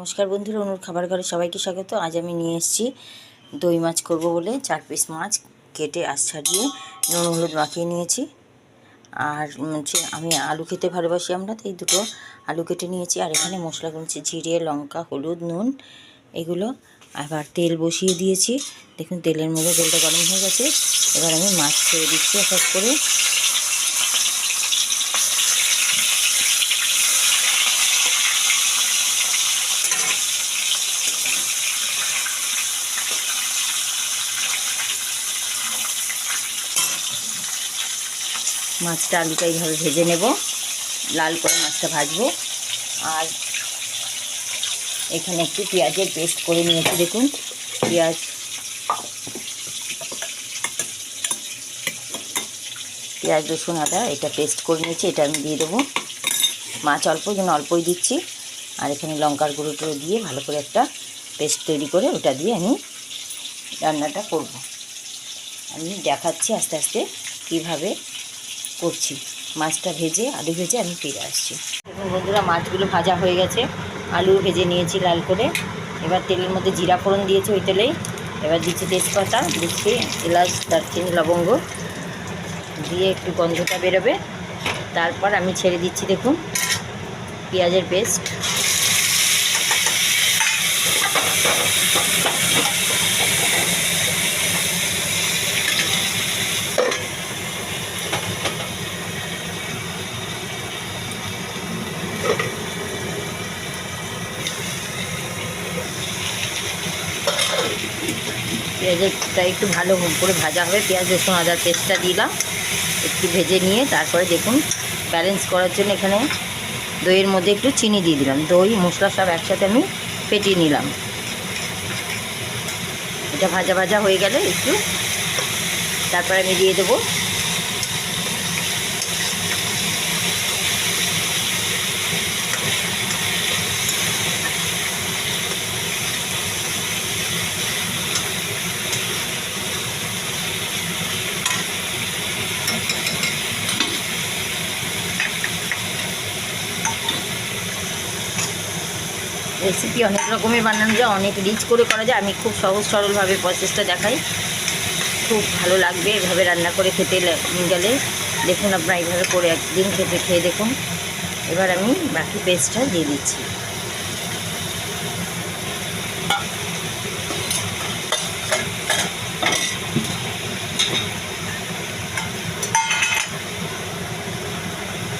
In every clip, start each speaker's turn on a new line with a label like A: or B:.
A: নমস্কার বন্ধুরা, অনুর খাবার ঘরে সবাইকে স্বাগত। আজ আমি নিয়ে এসেছি দই মাছ করব বলে, চার পিস মাছ কেটে আশ ছাড়িয়ে নুন, হলুদ মাখিয়ে নিয়েছি। আর আমি আলু খেতে ভালোবাসি আমরা, তো এই দুটো আলু কেটে নিয়েছি। আর এখানে মশলা করছি জিরে, লঙ্কা, হলুদ, নুন, এগুলো। আবার তেল বসিয়ে দিয়েছি। দেখুন, তেলের মধ্যে তেলটা গরম হয়ে গেছে। এবার আমি মাছ ছেড়ে দিচ্ছি এক করে। মাছটা আলুটা এইভাবে ভেজে নেব। লাল করে মাছটা ভাজবো। আর এখানে একটু পেঁয়াজের পেস্ট করে নিয়েছি, দেখুন। পেঁয়াজ পেঁয়াজ, রসুন, আদা, এটা পেস্ট করে নিয়েছি, এটা আমি দিয়ে দেবো। মাছ অল্প, যেন অল্পই দিচ্ছি। আর এখানে লঙ্কার গুঁড়ো দিয়ে ভালো করে একটা পেস্ট তৈরি করে ওটা দিয়ে আমি রান্নাটা করব। আমি দেখাচ্ছি আস্তে আস্তে কীভাবে করছি। মাছটা ভেজে, আলু ভেজে আমি ফিরে আসছি। দেখুন বন্ধুরা, মাছগুলো ভাজা হয়ে গেছে। আলু ভেজে নিয়েছি লাল করে। এবার তেলের মধ্যে জিরা ফোড়ন দিয়েছি ওই তেলেই। এবার দিচ্ছি তেজপাতা, দিচ্ছি এলাচ, দারচিনি, লবঙ্গ। দিয়ে একটু গন্ধটা বেরোবে। তারপর আমি ছেড়ে দিচ্ছি, দেখুন, পেঁয়াজের পেস্ট। পেঁয়াজেরটা একটু ভালো করে ভাজা হবে। পেঁয়াজ, রসুন, আদার পেস্টটা দিলাম। একটু ভেজে নিয়ে তারপরে দেখুন ব্যালেন্স করার জন্য এখানে দইয়ের মধ্যে একটু চিনি দিয়ে দিলাম। দই, মশলা সব একসাথে আমি ফেটিয়ে নিলাম। এটা ভাজা ভাজা হয়ে গেলে একটু তারপরে আমি দিয়ে দেবো রেসিপি অনেক রকমের বানানো যায়, অনেক রিচ করে করা যায়। আমি খুব সহজ সরলভাবে প্রসেসটা দেখাই। খুব ভালো লাগবে এভাবে রান্না করে খেতে গেলে। দেখুন আপনারা এইভাবে করে একদিন খেতে খেয়ে দেখুন। এবার আমি বাকি পেস্টটা দিয়ে দিচ্ছি।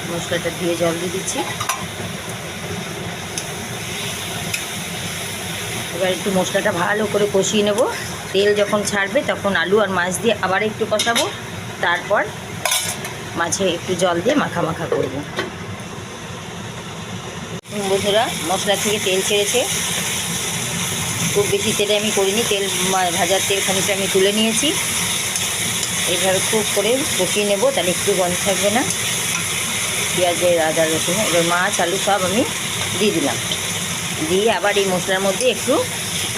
A: মশলাটা দিয়ে জল দিয়ে দিচ্ছি। এবার একটু মশলাটা ভালো করে কষিয়ে নেব। তেল যখন ছাড়বে তখন আলু আর মাছ দিয়ে আবার একটু কষাবো। তারপর মাছে একটু জল দিয়ে মাখা মাখা করব। বন্ধুরা, মশলা থেকে তেল ছেড়েছে। খুব বেশি তেলে আমি করিনি, তেল ভাজার তেল খানিকটা আমি তুলে নিয়েছি। এইভাবে খুব করে কষিয়ে নেব, তাহলে একটু গন্ধ থাকবে না। পেঁয়াজের আদা রসুন, এবার মাছ, আলু সব আমি দিয়ে দিলাম। দিয়ে আবার এই মশলার মধ্যে একটু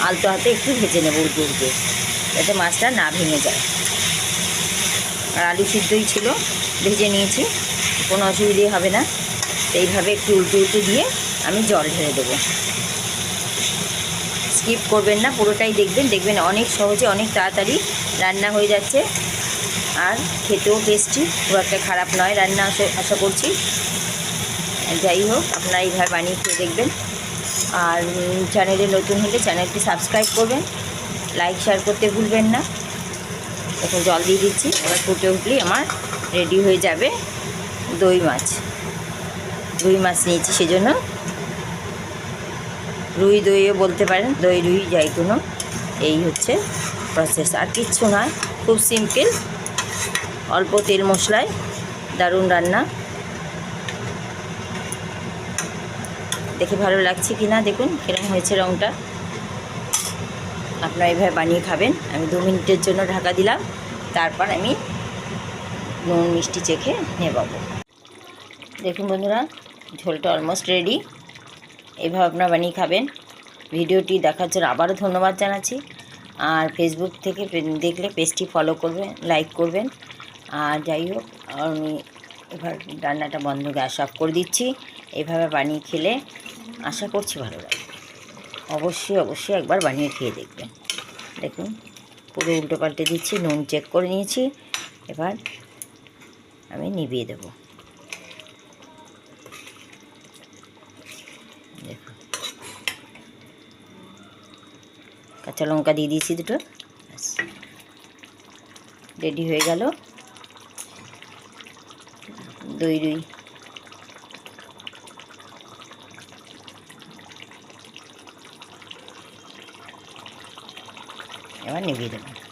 A: আলতো হাতে একটু ভেজে নেব উল্টে উল্টে, যাতে মাছটা না ভেঙে যায়। আর আলু সিদ্ধই ছিল, ভেজে নিয়েছি, কোনো অসুবিধে হবে না। এইভাবে একটু উল্টে উল্টে দিয়ে আমি জল ঢেলে দেবো। স্কিপ করবেন না, পুরোটাই দেখবেন। দেখবেন অনেক সহজে অনেক তাড়াতাড়ি রান্না হয়ে যাচ্ছে। আর খেতেও টেস্টি, খুব একটা খারাপ নয় রান্না, আশা করছি। যাই হোক, আপনারা এইভাবে বানিয়ে খেয়ে দেখবেন। আর চ্যানেলে নতুন হলে চ্যানেলটি সাবস্ক্রাইব করবেন। লাইক, শেয়ার করতে ভুলবেন না। এখন জল দিয়ে দিচ্ছি। এবার ফুটে উঠলেই আমার রেডি হয়ে যাবে দই মাছ। রুই মাছ নিয়েছি সেজন্য। রুই দইও বলতে পারেন, দই, রুই যাই কোনো এই হচ্ছে প্রসেস আর কিচ্ছু নয় খুব সিম্পল অল্প তেল মশলায় দারুণ রান্না। দেখে ভালো লাগছে কি না দেখুন কীরকম হয়েছে রঙটা আপনারা এইভাবে বানিয়ে খাবেন। আমি দু মিনিটের জন্য ঢাকা দিলাম। তারপর আমি নুন, মিষ্টি চেখে নেবাবো দেখুন বন্ধুরা, ঝোলটা অলমোস্ট রেডি এভাবে আপনারা বানিয়ে খাবেন। ভিডিওটি দেখার জন্য আবারও ধন্যবাদ জানাচ্ছি। আর ফেসবুক থেকে দেখলে পেজটি ফলো করবেন লাইক করবেন। আর যাই হোক, আমি এবার রান্নাটা বন্ধ, গ্যাস অফ করে দিচ্ছি। এভাবে বানিয়ে খেলে আশা করছি ভালো লাগবে অবশ্যই অবশ্যই একবার বানিয়ে খেয়ে দেখবেন। দেখুন, পুরো উল্টো পাল্টে দিচ্ছি, নুন চেক করে নিয়েছি। এবার আমি নিভিয়ে দেবো। দেখুন। কাঁচা লঙ্কা দিয়ে দিয়েছি দুটো। রেডি হয়ে গেল। দই দই এবার নিভিয়ে দেবো